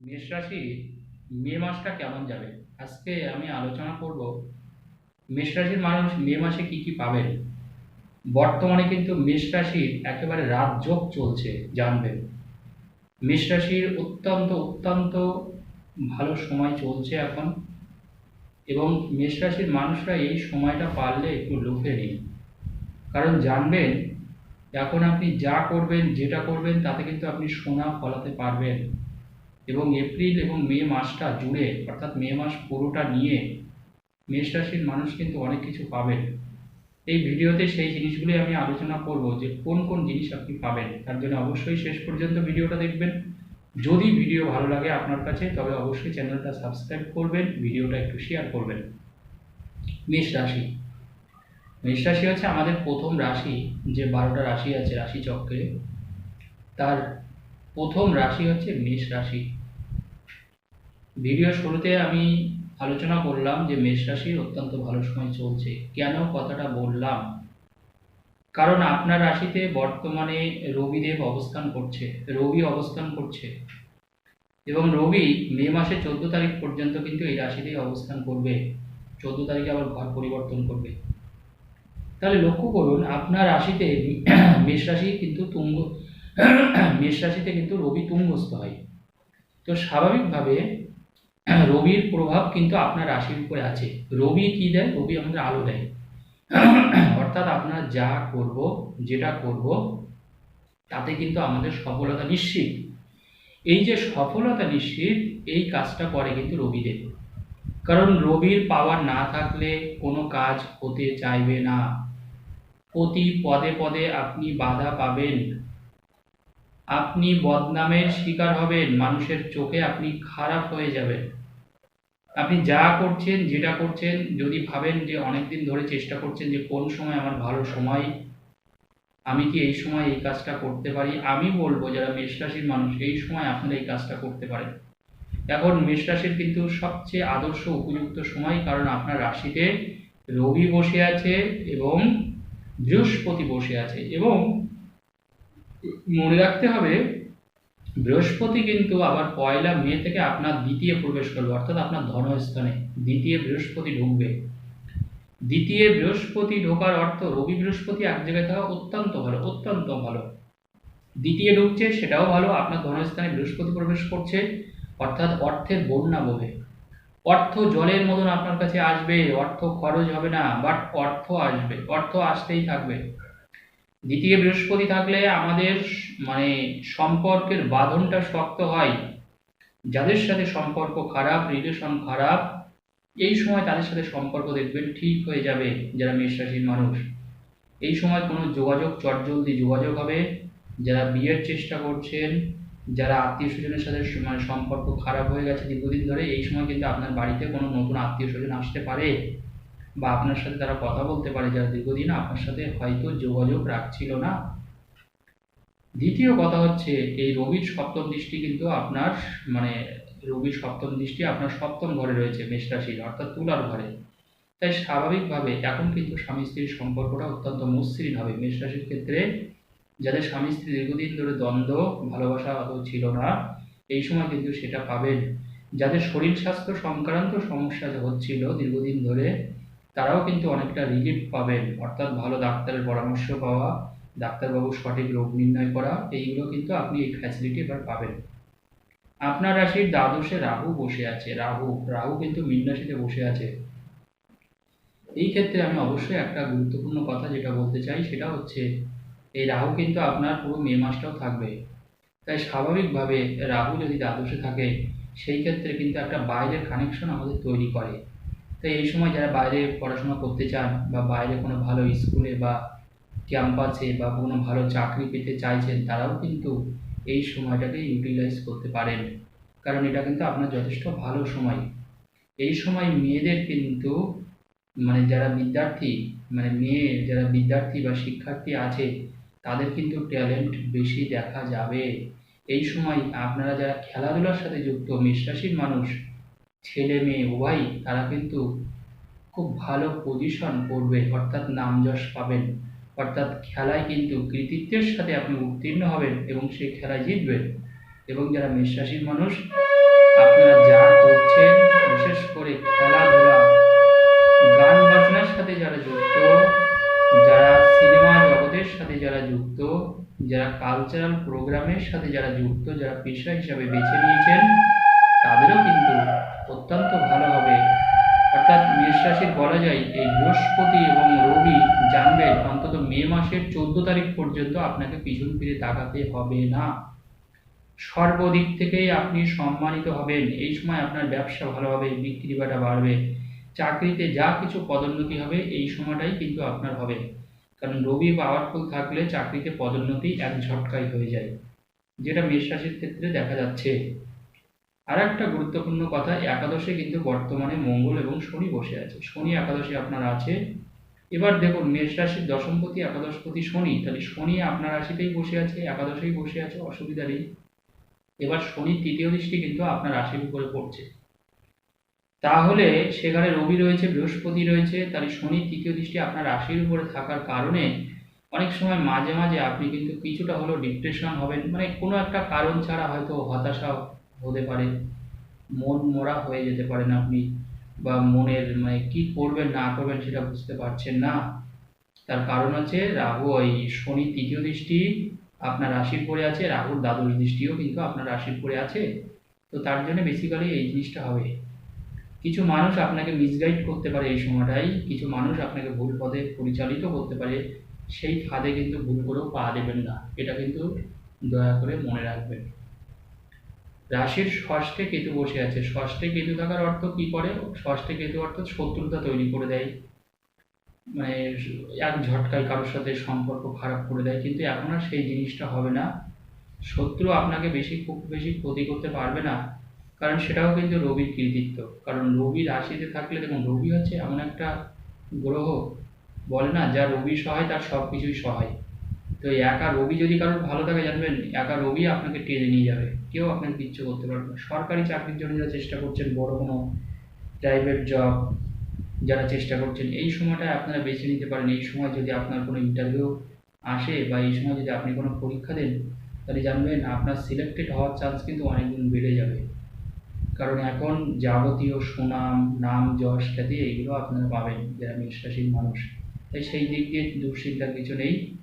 মেষ রাশি, মে মাসটা কেমন যাবে? আজকে আমি আলোচনা করব মেষ রাশির মানুষ মে মাসে কি কি পাবেন বর্তমানে কিন্তু মেষ রাশির একেবারে রাজযোগ চলছে, জানবেন। মেষ রাশির অত্যন্ত অত্যন্ত ভালো সময় চলছে এখন এবং মেষ রাশির মানুষরা এই সময়টা পারলে একটু লুফে নিন। কারণ জানবেন, এখন আপনি যা করবেন, যেটা করবেন, তাতে কিন্তু আপনি সোনা ফলাতে পারবেন। এবং এপ্রিল এবং মে মাসটা জুড়ে, অর্থাৎ মে মাস পুরোটা নিয়ে মেষ রাশির মানুষ কিন্তু অনেক কিছু পাবেন। এই ভিডিওতে সেই জিনিসগুলি আমি আলোচনা করব যে কোন কোন জিনিস আপনি পাবেন। তার জন্য অবশ্যই শেষ পর্যন্ত ভিডিওটা দেখবেন। যদি ভিডিও ভালো লাগে আপনার কাছে, তবে অবশ্যই চ্যানেলটা সাবস্ক্রাইব করবেন, ভিডিওটা একটু শেয়ার করবেন। মেষ রাশি। মেষ রাশি হচ্ছে আমাদের প্রথম রাশি, যে বারোটা রাশি আছে, রাশি চক্রে। তার প্রথম রাশি হচ্ছে মেষ রাশি। ভিডিও শুরুতে আমি আলোচনা করলাম যে মেষ রাশির অত্যন্ত ভালো সময় চলছে। কেন কথাটা বললাম? কারণ আপনার রাশিতে বর্তমানে রবিদেব অবস্থান করছে, রবি অবস্থান করছে। এবং রবি মে মাসে চোদ্দ তারিখ পর্যন্ত কিন্তু এই রাশিতেই অবস্থান করবে। চোদ্দ তারিখে আবার ঘর পরিবর্তন করবে। তাহলে লক্ষ্য করুন, আপনার রাশিতে মেষ রাশি কিন্তু তুঙ্গ মেষ রাশিতে কিন্তু রবি তুঙ্গস্থ হয়। তো স্বাভাবিকভাবে রবির প্রভাব কিন্তু আপনার রাশির উপরে আছে। রবি কি দেয়? রবি আমাদের আলো দেয়। অর্থাৎ আপনার যা করব, যেটা করব, তাতে কিন্তু আমাদের সফলতা নিশ্চিত। এই যে সফলতা নিশ্চিত, এই কাজটা করে কিন্তু রবিদেব কারণ রবির পাওয়ার না থাকলে কোনো কাজ হতে চাইবে না। প্রতি পদে পদে আপনি বাধা পাবেন। আপনি বদনামের শিকার হবেন, মানুষের চোখে আপনি খারাপ হয়ে যাবেন। আপনি যা করছেন, যেটা করছেন, যদি ভাবেন যে অনেক দিন ধরে চেষ্টা করছেন যে কোন সময় আমার ভালো সময়, আমি কি এই সময় এই কাজটা করতে পারি? আমি বলব, যারা মেষ রাশির মানুষ, এই সময় আপনারা এই কাজটা করতে পারেন। এখন মেষ রাশির কিন্তু সবচেয়ে আদর্শ উপযুক্ত সময় কারণ আপনার রাশিতে রবি বসে আছে এবং বৃহস্পতি বসে আছে এবং মনে রাখতে হবে, বৃহস্পতি কিন্তু আবার পয়লা মে থেকে আপনার দ্বিতীয় প্রবেশ করবে, অর্থাৎ আপনার ধর্মস্থানে দ্বিতীয় বৃহস্পতি ঢুকবে। দ্বিতীয় বৃহস্পতি ঢোকার অর্থ, রবি বৃহস্পতি এক জায়গায় থাকা অত্যন্ত ভালো অত্যন্ত ভালো। দ্বিতীয় ঢুকছে, সেটাও ভালো, আপনার ধর্মস্থানে বৃহস্পতি প্রবেশ করছে, অর্থাৎ অর্থের বন্যা বহে। অর্থ জলের মতন আপনার কাছে আসবে, অর্থ খরচ হবে না বাট অর্থ আসবে, অর্থ আসতেই থাকবে। দ্বিতীয় বৃহস্পতি থাকলে আমাদের মানে সম্পর্কের বাঁধনটা শক্ত হয়। যাদের সাথে সম্পর্ক খারাপ, রিলেশন খারাপ, এই সময় তাদের সাথে সম্পর্ক দেখবেন ঠিক হয়ে যাবে যারা মেষ রাশির মানুষ। এই সময় কোনো যোগাযোগ, চটজলদি যোগাযোগ হবে। যারা বিয়ের চেষ্টা করছেন, যারা আত্মীয় স্বজনের সাথে মানে সম্পর্ক খারাপ হয়ে গেছে দীর্ঘদিন ধরে, এই সময় কিন্তু আপনার বাড়িতে কোনো নতুন আত্মীয় স্বজন আসতে পারে। বা আপনার সাথে তারা কথা বলতে পারে, যারা দীর্ঘদিন আপনার সাথে হয়তো যোগাযোগ রাখছিল না। দ্বিতীয় কথা হচ্ছে, এই রবির সপ্তম দৃষ্টি কিন্তু আপনার মানে রবির সপ্তম দৃষ্টি আপনার সপ্তম ঘরে রয়েছে, মেষ রাশির, অর্থাৎ তুলার ঘরে। তাই স্বাভাবিকভাবে এখন কিন্তু স্বামী স্ত্রীর সম্পর্কটা অত্যন্ত মসৃণ হবে মেষ রাশির ক্ষেত্রে যাদের স্বামী স্ত্রী দীর্ঘদিন ধরে দ্বন্দ্ব, ভালোবাসা অত ছিল না, এই সময় কিন্তু সেটা পাবেন। যাদের শরীর স্বাস্থ্য সংক্রান্ত সমস্যা হচ্ছিল দীর্ঘদিন ধরে তারাও কিন্তু অনেকটা রিলিফ পাবেন। অর্থাৎ ভালো ডাক্তারের পরামর্শ পাওয়া, ডাক্তারবাবু সঠিক রোগ নির্ণয় করা, এইগুলো কিন্তু আপনি এই ফ্যাসিলিটি এবার পাবেন। আপনার রাশির দ্বাদশে রাহু বসে আছে। রাহু রাহু কিন্তু মীন বসে আছে। এই ক্ষেত্রে আমি অবশ্যই একটা গুরুত্বপূর্ণ কথা যেটা বলতে চাই, সেটা হচ্ছে এই রাহু কিন্তু আপনার পুরো মে মাসটাও থাকবে। তাই স্বাভাবিকভাবে রাহু যদি দ্বাদশে থাকে, সেই ক্ষেত্রে কিন্তু একটা বাইরের কানেকশন আমাদের তৈরি করে। তাই এই সময় যারা বাইরে পড়াশোনা করতে চান বা বাইরে কোনো ভালো স্কুলে বা ক্যাম্পাসে বা কোনো ভালো চাকরি পেতে চাইছেন, তারাও কিন্তু এই সময়টাকে ইউটিলাইজ করতে পারেন। কারণ এটা কিন্তু আপনার যথেষ্ট ভালো সময়। এই সময় মেয়েদের কিন্তু মানে যারা বিদ্যার্থী মানে মেয়ে, যারা বিদ্যার্থী বা শিক্ষার্থী আছে, তাদের কিন্তু ট্যালেন্ট বেশি দেখা যাবে। এই সময় আপনারা যারা খেলাধুলার সাথে যুক্ত, মেষরাশির মানুষ ছেলে মেয়ে উভয়ই তারা কিন্তু খুব ভালো পজিশন করবে, অর্থাৎ নাম যশ পাবেন। অর্থাৎ খেলায় কিন্তু কৃতিত্বের সাথে আপনি উত্তীর্ণ হবেন এবং সেই খেলায় জিতবেন। এবং যারা মেষ রাশির মানুষ, আপনারা যা করছেন, বিশেষ করে খেলাধুলা, গান বাজনার সাথে যারা যুক্ত, যারা সিনেমা জগতের সাথে যারা যুক্ত, যারা কালচারাল প্রোগ্রামের সাথে যারা যুক্ত, যারা পেশা হিসাবে বেছে নিয়েছেন, তাদেরও কিন্তু রাশির বলা যায়, এই বৃহস্পতি এবং রবি জানবেন অন্তত মে মাসের চোদ্দ তারিখ পর্যন্ত আপনাকে পিছন ফিরে তাকাতে হবে না। সর্বদিক থেকেই আপনি সম্মানিত হবেন। এই সময় আপনার ব্যবসা ভালো হবে, বিক্রি বাটা বাড়বে, চাকরিতে যা কিছু পদোন্নতি হবে, এই সময়টাই কিন্তু আপনার হবে। কারণ রবি পাওয়ারফুল থাকলে চাকরিতে পদোন্নতি এক ঝটকায় হয়ে যায়, যেটা মেষ রাশির ক্ষেত্রে দেখা যাচ্ছে। আর একটা গুরুত্বপূর্ণ কথা একাদশে কিন্তু বর্তমানে মঙ্গল এবং শনি বসে আছে। শনি একাদশে আপনার আছে। এবার দেখুন, মেষ রাশির দশমপতি, একাদশপতি শনি, তাহলে শনি আপনার রাশিতেই বসে আছে, একাদশেই বসে আছে, অসুবিধা নেই। এবার শনির তৃতীয় দৃষ্টি কিন্তু আপনার রাশির উপরে পড়ছে। তাহলে সেখানে রবি রয়েছে, বৃহস্পতি রয়েছে, তাহলে শনি তৃতীয় দৃষ্টি আপনার রাশির উপরে থাকার কারণে অনেক সময় মাঝে মাঝে আপনি কিন্তু কিছুটা হলেও ডিপ্রেশন হবেন। মানে কোনো একটা কারণ ছাড়া হয়তো হতাশা হতে পারে। মন মরা হয়ে যেতে পারেন আপনি বা মনের মানে কি করবেন, না করবেন সেটা বুঝতে পারছেন না। তার কারণ হচ্ছে রাহু ওই শনি তৃতীয় দৃষ্টি আপনার রাশির পরে আছে, রাহুর দ্বাদশ দৃষ্টিও কিন্তু আপনার রাশির পরে আছে। তো তার জন্য বেসিক্যালি এই জিনিসটা হবে। কিছু মানুষ আপনাকে মিসগাইড করতে পারে এই সময়টাই কিছু মানুষ আপনাকে ভুল পথে পরিচালিত করতে পারে, সেই ফাঁদে কিন্তু ভুল করেও পা দেবেন না। এটা কিন্তু দয়া করে মনে রাখবেন। রাশির ষষ্ঠে কেতু বসে আছে। ষষ্ঠে কেতু থাকার অর্থ কি করে? ষষ্ঠে কেতু অর্থ শত্রুতা তৈরি করে দেয়। মানে এক ঝটকায় কারোর সাথে সম্পর্ক খারাপ করে দেয়। কিন্তু এখন আর সেই জিনিসটা হবে না। শত্রু আপনাকে বেশি খুব বেশি ক্ষতি করতে পারবে না। কারণ সেটাও কিন্তু রবির কৃতিত্ব। কারণ রবি রাশিতে থাকলে দেখুন, রবি হচ্ছে এমন একটা গ্রহ। বলে না, যা রবি সহায়, তার সব কিছুই সহায়। তো একা রবি যদি কারোর ভালো থাকে জানবেন একা রবি আপনাকে টেনে নিয়ে যাবে। কেউ আপনাকে কিচ্ছু করতে পারবে না। সরকারি চাকরির জন্য যারা চেষ্টা করছেন, বড় কোনো প্রাইভেট জব যারা চেষ্টা করছেন, এই সময়টা আপনারা বেছে নিতে পারেন। এই সময় যদি আপনার কোনো ইন্টারভিউ আসে বা এই সময় যদি আপনি কোনো পরীক্ষা দেন, তাহলে জানবেন আপনার সিলেক্টেড হওয়ার চান্স কিন্তু অনেক গুণ বেড়ে যাবে। কারণ এখন যাবতীয় সুনাম, নাম, যশ খ্যাতি, এইগুলো আপনারা পাবেন। যারা বিশ্বাসীর মানুষ। তাই সেই দিক দিয়ে দুশ্চিন্তার কিছু নেই।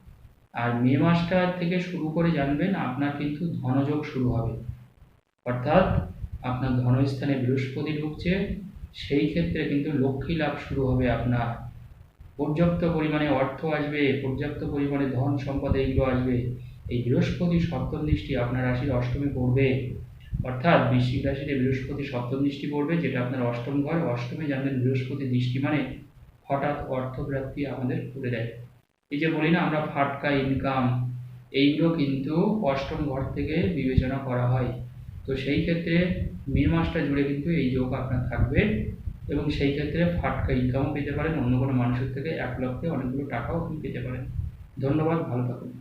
আর মে মাসটা থেকে শুরু করে জানবেন আপনার কিন্তু ধনযোগ শুরু হবে। অর্থাৎ আপনার ধনস্থানে বৃহস্পতি ঢুকছে, সেই ক্ষেত্রে কিন্তু লক্ষ্মী লাভ শুরু হবে আপনার। পর্যাপ্ত পরিমাণে অর্থ আসবে, পর্যাপ্ত পরিমাণে ধন সম্পদ এইগুলো আসবে। এই বৃহস্পতি সপ্তম দৃষ্টি আপনার রাশির অষ্টমে পড়বে। অর্থাৎ বৃশ্চিক রাশিতে বৃহস্পতি সপ্তম দৃষ্টি পড়বে, যেটা আপনার অষ্টম ঘর। অষ্টমে জানবেন বৃহস্পতি দৃষ্টি মানে হঠাৎ অর্থপ্রাপ্তি আমাদের করে দেয়। এই যে বলি না, আমরা ফাটকা ইনকাম এইগুলো কিন্তু অষ্টম ঘর থেকে বিবেচনা করা হয়। তো সেই ক্ষেত্রে মে মাসটা জুড়ে কিন্তু এই যোগ আপনার থাকবে এবং সেই ক্ষেত্রে ফাটকা ইনকামও পেতে পারেন। অন্য কোনো মানুষের থেকে এক লক্ষে অনেকগুলো টাকাও আপনি পেতে পারেন। ধন্যবাদ, ভালো থাকুন।